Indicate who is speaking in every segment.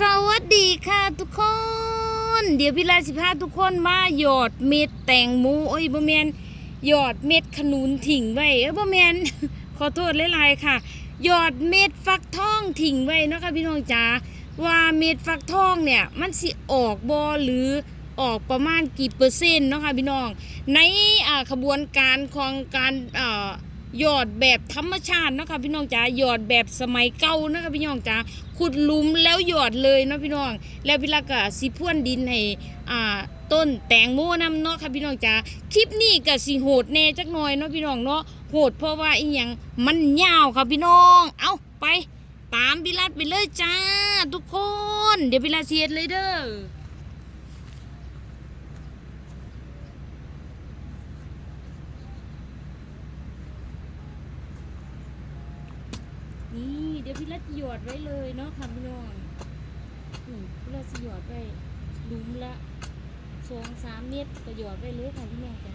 Speaker 1: สวัสดีค่ะทุกคน เดี๋ยวพี่ลาสิพาทุกคนมาหยอดเม็ดแตงโมโอ้ยบ่แมนหยอดเม็ดขนุนถิ่งไว้เอ้ยบ่แมนขอโทษหลายๆค่ะ หยอดเม็ดฟักทองถิ่งไว้นะคะพี่น้องจ๋าว่าเม็ดฟักทองเนี่ยมันสิออกบ่หรือออกประมาณกี่เปอร์เซ็นต์เนาะค่ะพี่น้อง ในขบวนการของการอ่า หยอดแบบธรรมชาตินะคะพี่น้องจ๋าหยอดแบบสมัยเก่านะคะพี่น้องจ๋าขุดหลุมแล้วหยอดเลยเนาะพี่น้อง แล้วพี่ลักก็สิพ่วนดินให้อ่าต้นแตงโมนํเนาะค่ะพี่น้องจ๋าคลิปนี้ก็สิโหดแน่จักหน่อยเนาะพี่น้องเนาะโหดเพราะว่าอีหยังมันยาวค่ะพี่น้อง เอาไป ตามพี่ลัดไปเลยจ้า ทุกคน เดี๋ยวพี่ลัดเสียดเลยเด้อ นี่เดี๋ยวพี่รัดหยอดไว้เลยเนาะค่ะพี่น้องนี่เราจะหยอดไว้หลุมละสองสามเมตรก็หยอดไว้เลยค่ะพี่น้องจ้ะ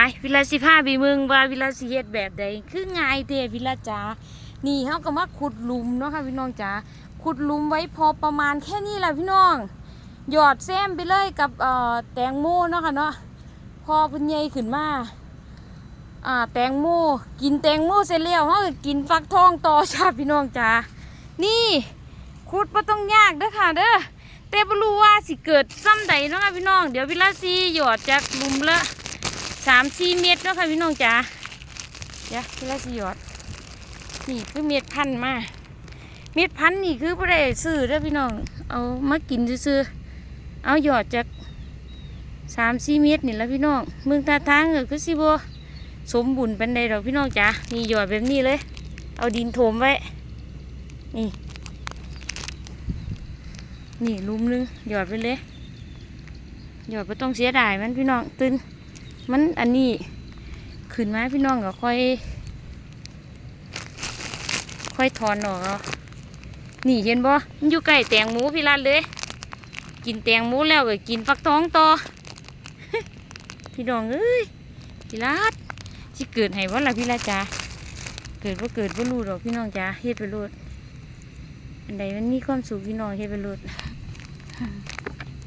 Speaker 1: ไปวิลาสิพาไปเมืองว่าวิลาสิเฮ็ดแบบใดคือง่ายเด้วิลาจ๋านี่เฮาก็มาขุดหลุมเนาะค่ะพี่น้องจ๋าขุดหลุมไว้พอประมาณแค่นี้แหละพี่น้อง หยอดแซมไปเลยกับเอ่อแตงโมเนาะค่ะเนาะพอพิ่นใหญ่ขึ้นมาอ่าแตงโมกินแตงโมเสร็จแล้วเฮาก็กินฟักทองต่อจ้าพี่น้องจ๋านี่ขุดบ่ต้องยากเด้อค่ะเด้อแต่บ่รู้ว่าสิเกิดซ้ำใดเนาะค่ะพี่น้อง เดี๋ยววิลาสิหยอดจากหลุมละ สามสี่เม็ดเนาะค่ะพี่น้องจ๋าเดี๋ยวพี่ละสิหยอด นี่คือเม็ดพันมาเม็ดพันนี่คือบ่ได้ซื้อเด้อพี่น้อง เอามากินซื้อเอาหยอดจากสามสี่เม็ดนี่แหละพี่น้องเมืองตาทางก็คือสิบ่สมบุญเป็นใดดอกพี่น้องจ๋านี่หยอดแบบนี้เลย เอาดินโถมไว้ นี่ นี่ลุมนึงหยอดไปเลยหยอดไม่ต้องเสียดายมันพี่น้องตื่น มันอันนี้ขึ้นมาพี่น้องก็ค่อย ค่อยถอนออกเอานี่เห็นบ่มันอยู่ใกล้แตงหมูพี่รัดเลย กินแตงหมูแล้วก็กินฟักทองต่อพี่น้องเอ้ยพี่รัดที่เกิดให้ว่าล่ะพี่รัดจ้าเกิดว่าเกิดว่ารู้ดอกพี่น้องจ้าเฮ็ดไปโลดอันใดมันมีความสุขพี่น้องเฮ็ดไปโลด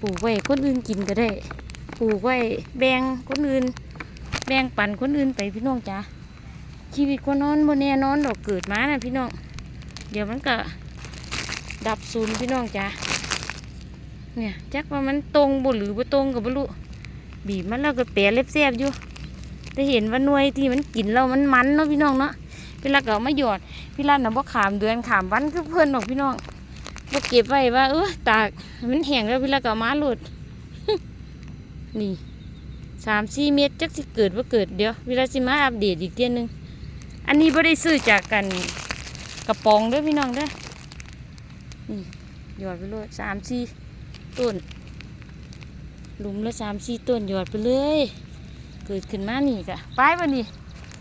Speaker 1: ปลูกไว้คนอื่นกินก็ได้ ปลูกไว้แบ่งคนอื่น แบ่งปันคนอื่นไปพี่น้องจ้าชีวิตคนนอนบนแน่นอนดอกเกิดมานะพี่น้อง เดี๋ยวมันก็ดับศูนย์พี่น้องจ้าเนี่ยจักว่ามันตรงบ่หรือบ่ตรงกับบ่รู้บีบมันแล้วก็แปรเล็บแซบอยู่แต่เห็นว่าหน่วยที่มันกินแล้วมันมันเนาะพี่น้องเนาะเวลาก็เอามาหยอดพี่รันน่ะบ่ขามเดือนขามวันคือเพิ่นดอกพี่น้องบ่เก็บไว้ว่าเออตากมันแห้งแล้วพี่รัก็เอามาหลุด นี่สามสี่เมตรจักสิเกิดว่าเกิดเดี๋ยวเวลาสิมาอัปเดตอีกเทียหนึงอันนี้ไม่ได้ซื้อจากกันกระป๋องด้อพี่น้องเด้อนี่หยอดไปเลยสามสี่ต้นหลุมละสามสี่ต้นหยอดไปเลย เกิดขึ้นมานี่กะไปวันนี้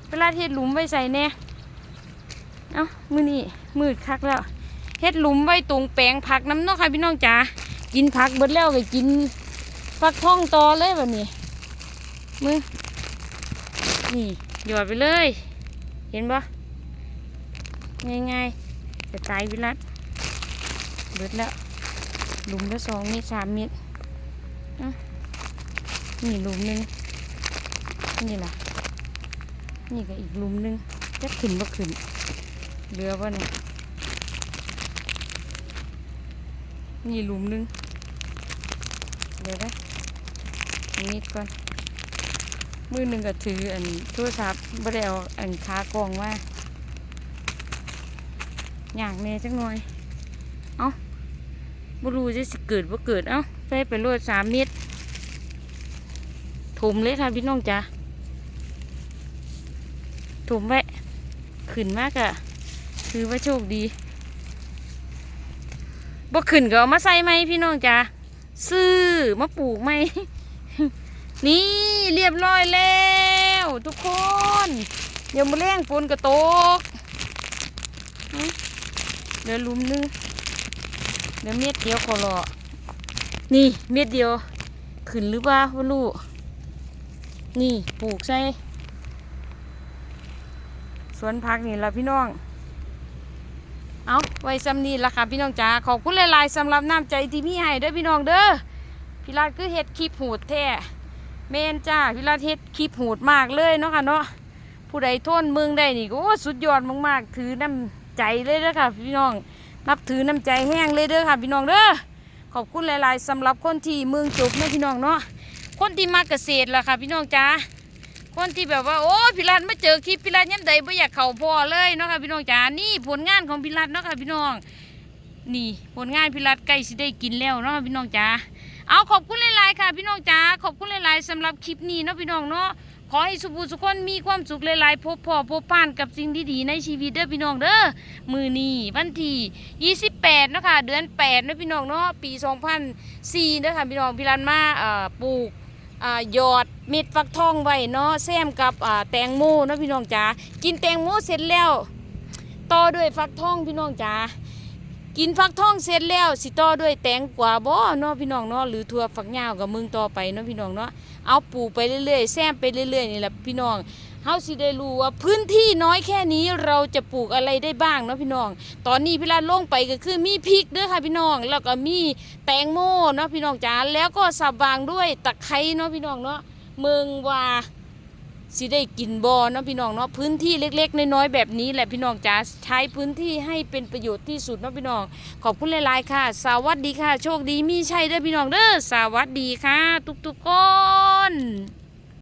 Speaker 1: เวลาเฮ็ดหลุมไว้ใส่แน่เอ้ามือนี่มืดคักแล้วเฮ็ดหลุมไว้ตรงแปลงผักน้ำนอกค่ะพี่น้องจ๋ากินผักเบิดแล้วก็กิน ฟักทองตอเลยวันนี้มือนี่หยอดไปเลย เห็นปะง่ายๆจะตายวิรัตเบิดแล้วหลุมละสองเมตรสามเมตรนี่หลุมหนึ่งนี่ล่ะ นี่ก็อีกหลุมหนึ่งจะขึ้นบ่ขึ้นเรือป่ะเนี่ยนี่หลุมหนึ่งเดี๋ยวนะ นิดก่อน มือหนึ่งก็ถืออันโทรศัพท์บ่ได้เอาอันขากองว่าอยางแน่จักหน่อย เอ้าบ่รู้จะสิเกิดบ่เกิด เอ้าไปไปโลดสามเมตรถมเลยค่ะพี่น้องจ้าถมไว้ขึ้นมากอะถือว่าโชคดีบ่ขึ้นก็เอามาใส่ไหมพี่น้องจ้าซื้อมาปลูกไหม นี่เรียบร้อยแล้วทุกคน เดี๋ยวมาแรงฝนกระตกเดี๋ยวลุมนึงเดี๋ยวเม็ดเดียวขอรอนี่เม็ดเดียว ขึ้นหรือเปล่าว่าลูกนี่ปลูกใส่สวนผักนี่ละพี่น้อง เอาไว้ซ้ำนี้ละค่ะพี่น้องจ๋าขอบคุณหลายๆสำหรับน้ำใจที่มีให้เด้อพี่น้องเด้อพี่รัดคือเฮ็ดคลิปหูดแท้ เมนจ้าพี่รัดเฮ็ดคลิปโหดมากเลยเนาะค่ะเนาะผู้ใดทนเมืองได้นี่ก็โอ้สุดยอดมากๆถือน้ำใจเลยเด้อค่ะ พี่น้องนับถือน้ำใจแห้งเลยเด้อค่ะ พี่น้องเด้อขอบคุณหลาย ๆสำหรับคนที่เมืองจบเนาะพี่น้องเนาะคนที่มาเกษตรล่ะค่ะ พี่น้องจ้าคนที่แบบว่าโอ้พิรัตมาเจอคลิปพิรัตย้ำใดไม่อยากเข่าพอเลยเนาะค่ะพี่น้องจ๋านี่ผลงานของพิรัตเนาะค่ะพี่น้อง นี่ผลงานพิรัตใกล้สิได้กินแล้วเนาะค่ะพี่น้องจ๋า เอาขอบคุณหลายๆค่ะ พี่น้องจ๋าขอบคุณหลายๆสำหรับคลิปนี้เนาะพี่น้องเนาะขอให้สุภูสุคนมีความสุขหลายๆพบพ่อพบผ่านกับสิ่งดีๆในชีวิตเด้อพี่น้องเด้อมือนี้วันที่28เนาะค่ะเดือน8เนาะพี่น้องเนาะปี2004เด้อค่ะพี่น้องพิรัตมาปลูกหยอดเม็ดฟักทองไว้เนาะแซมกับแตงโมเนาะพี่น้องจ๋ากินแตงโมเสร็จแล้วต่อด้วยฟักทองพี่น้องจ๋า กินฟักทองเสร็จแล้วสิต่อด้วยแตงกวาบ่เนาะพี่น้องเนาะหรือถั่วฝักยาวกับมึงต่อไปเนาะพี่น้องเนาะเอาปลูกไปเรื่อยๆแซมไปเรื่อยๆนี่แหละพี่น้องเฮาสิได้รู้ว่าพื้นที่น้อยแค่นี้เราจะปลูกอะไรได้บ้างเนาะพี่น้อง ตอนนี้พี่ลาลงไปก็คือมีพริกเด้อค่ะพี่น้อง แล้วก็มีแตงโมเนาะพี่น้องจ๋าแล้วก็สับวางด้วยตะไคร้เนาะพี่น้องเนาะเมืองว่า สิได้กินบอเนาะพี่น้องเนาะพื้นที่เล็ก ๆ น้อยๆแบบนี้แหละพี่น้องจ๋าใช้พื้นที่ให้เป็นประโยชน์ที่สุดเนาะพี่น้อง ขอบคุณหลายๆค่ะ สวัสดีค่ะ โชคดีมีชัยเด้อพี่น้องเด้อสวัสดีค่ะ ทุกๆคน